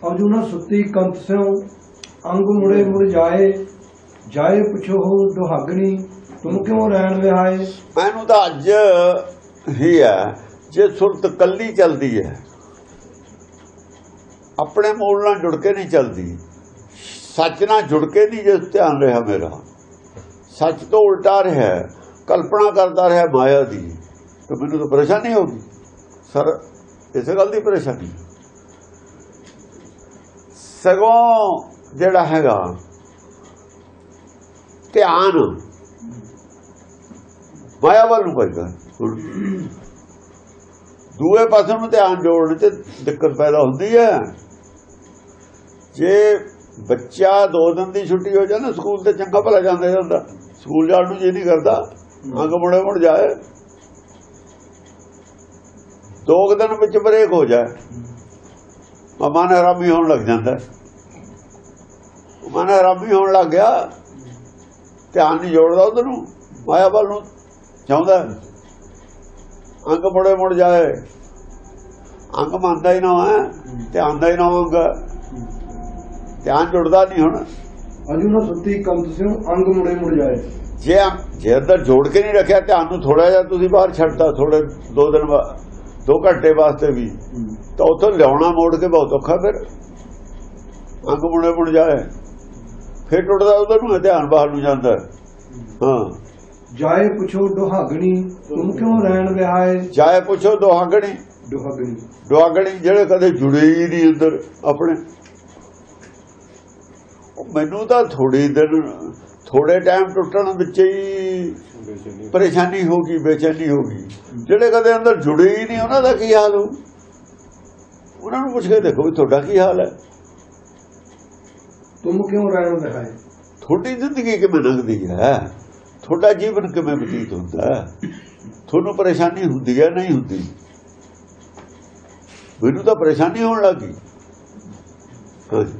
ਅਰਜੁਨ ਸੁੱਤੀ ਕੰਤ ਸਿਉ ਅੰਗ ਮੁੜੇ ਮੁੜ ਜਾਏ ਜਾਏ ਦੁਹਾਗਣੀ, ਤੁਮ ਕਿਉ ਰਹਿਣ ਵਿਹਾਏ? ਮੈਨੂੰ ਤਾਂ ਅੱਜ ਹੀ ਹੈ, ਜੇ ਸੁਰਤ ਕੱਲੀ ਚੱਲਦੀ ਹੈ, ਆਪਣੇ ਮੂਲ ਨਾਲ ਜੁੜ ਕੇ ਨਹੀਂ ਚੱਲਦੀ। ਸੱਚ ਨਾਲ ਜੁੜ ਕੇ ਨਹੀਂ ਜੇ ਧਿਆਨ ਰਿਹਾ ਮੇਰਾ। ਸੱਚ ਤੋਂ ਉਲਟਾ ਰਿਹਾ, ਕਲਪਨਾ ਕਰਦਾ ਰਿਹਾ ਮਾਇਆ ਦੀ। ਤਾਂ ਮੈਨੂੰ ਤਾਂ ਪਰੇਸ਼ਾਨੀ ਹੋਗੀ ਸਰ, ਇਸੇ ਗੱਲ ਦੀ ਪਰੇਸ਼ਾਨੀ। ਸਗੋਂ ਜਿਹੜਾ ਹੈਗਾ, ਧਿਆਨ ਮਾਇਆ ਵੱਲ ਨੂੰ ਪੈਂਦਾ ਹੁਣ ਦੂਏ ਪਾਸੇ ਨੂੰ ਧਿਆਨ ਜੋੜਨ ਚ ਦਿੱਕਤ ਪੈਦਾ ਹੁੰਦੀ ਹੈ। ਜੇ ਬੱਚਾ ਦੋ ਦਿਨ ਦੀ ਛੁੱਟੀ ਹੋ ਜਾਏ ਸਕੂਲ ਤੇ ਚੰਗਾ ਭਲਾ ਜਾਂਦਾ ਜਾਂਦਾ ਸਕੂਲ ਜਾਣ ਨੂੰ ਜੇ ਨਹੀਂ ਕਰਦਾ। ਅੰਗ ਮੁੜੇ ਮੁੜ ਜਾਏ। ਦੋ ਕੁ ਦਿਨ ਵਿੱਚ ਬ੍ਰੇਕ ਹੋ ਜਾਏ। ਮਨ ਆਰਾਮੀ ਹੋਣ ਲੱਗ ਜਾਂਦਾ। ਮਨ ਆਰਾਮੀ ਹੋਣ ਲੱਗ ਗਿਆ। ਧਿਆਨ ਨਹੀਂ ਜੋੜਦਾ ਉਧਰ ਨੂੰ। ਮਾਇਆ ਵੱਲ ਨੂੰ ਚਾਹੁੰਦਾ ਅੰਗ ਮੋੜੇ ਮੁੜ ਜਾਏ। ਅੰਗ ਮੰਨਦਾ ਹੀ ਨਾ ਹੈ ਧਿਆਨ ਦਾ ਹੀ ਨਾ ਅੰਗ। ਧਿਆਨ ਜੁੜਦਾ ਨਹੀਂ ਹੁਣ। ਅਜੂ ਨਾ ਸੁੱਤੀ ਕੰਮ ਤੁਸੀਂ ਅੰਗ ਮੁੜੇ ਮੁੜ ਜਾਏ। ਜੇ ਜੇ ਅੰਦਰ ਜੋੜ ਕੇ ਨਹੀਂ ਰੱਖਿਆ ਧਿਆਨ ਨੂੰ ਥੋੜਾ ਜਿਹਾ ਤੁਸੀਂ ਬਾਹਰ ਛੱਡਦਾ ਥੋੜੇ ਦੋ ਦਿਨ ਬਾਅਦ। ਦੋ ਘੰਟੇ ਵਾਸਤੇ ਵੀ। ਤਾਂ ਉਥੋਂ ਲਿਆਉਣਾ ਮੋੜ ਕੇ ਬਹੁਤ ਔਖਾ ਫਿਰ। ਅੰਗ ਮੁੜੇ ਮੁੜ ਜਾਏ। ਫਿਰ ਟੁੱਟਦਾ ਉਧਰ ਨੂੰ ਧਿਆਨ ਬਾਹਰ ਨੂੰ ਜਾਂਦਾ। ਹਾਂ। ਜਾਏ ਪੁੱਛੋ ਦੁਹਾਗਣੀ ਤੁਮ ਕਿਉਂ ਰਹਿਣ ਵਿਹਾਏ ਜਾਏ ਪੁੱਛੋ ਦੁਹਾਗਣੀ ਦੁਹਾਗਣੀ ਦੁਹਾਗਣੀ ਜਿਹੜੇ ਕਦੇ ਜੁੜੇ ਹੀ ਨਹੀਂ ਅੰਦਰ ਆਪਣੇ। ਮੈਨੂੰ ਤਾਂ ਥੋੜੇ ਦਿਨ ਥੋੜੇ ਟਾਈਮ ਟੁੱਟਣ ਵਿੱਚ ਹੀ ਪਰੇਸ਼ਾਨੀ ਹੋ ਗਈ ਬੇਚੈਨੀ ਹੋ ਗਈ। ਜਿਹੜੇ ਕਦੇ ਅੰਦਰ ਜੁੜੇ ਹੀ ਨਹੀਂ ਉਹਨਾਂ ਦਾ ਕੀ ਹਾਲ ਹੋ ਉਹਨਾਂ ਨੂੰ ਪੁੱਛ ਕੇ ਦੇਖੋ ਵੀ ਤੁਹਾਡਾ ਕੀ ਹਾਲ ਹੈ। ਤੁਮ ਕਿਉ ਰਹਿਣ ਵਿਹਾਏ ਤੁਹਾਡੀ ਜ਼ਿੰਦਗੀ ਕਿਵੇਂ ਲੰਘਦੀ ਹੈ? ਤੁਹਾਡਾ ਜੀਵਨ ਕਿਵੇਂ ਬਤੀਤ ਹੁੰਦਾ ਹੈ? ਤੁਹਾਨੂੰ ਪਰੇਸ਼ਾਨੀ ਹੁੰਦੀ ਹੈ ਨਹੀਂ ਹੁੰਦੀ? ਮੈਨੂੰ ਤਾਂ ਪਰੇਸ਼ਾਨੀ ਹੋਣ ਲੱਗੀ ਹਾਂਜੀ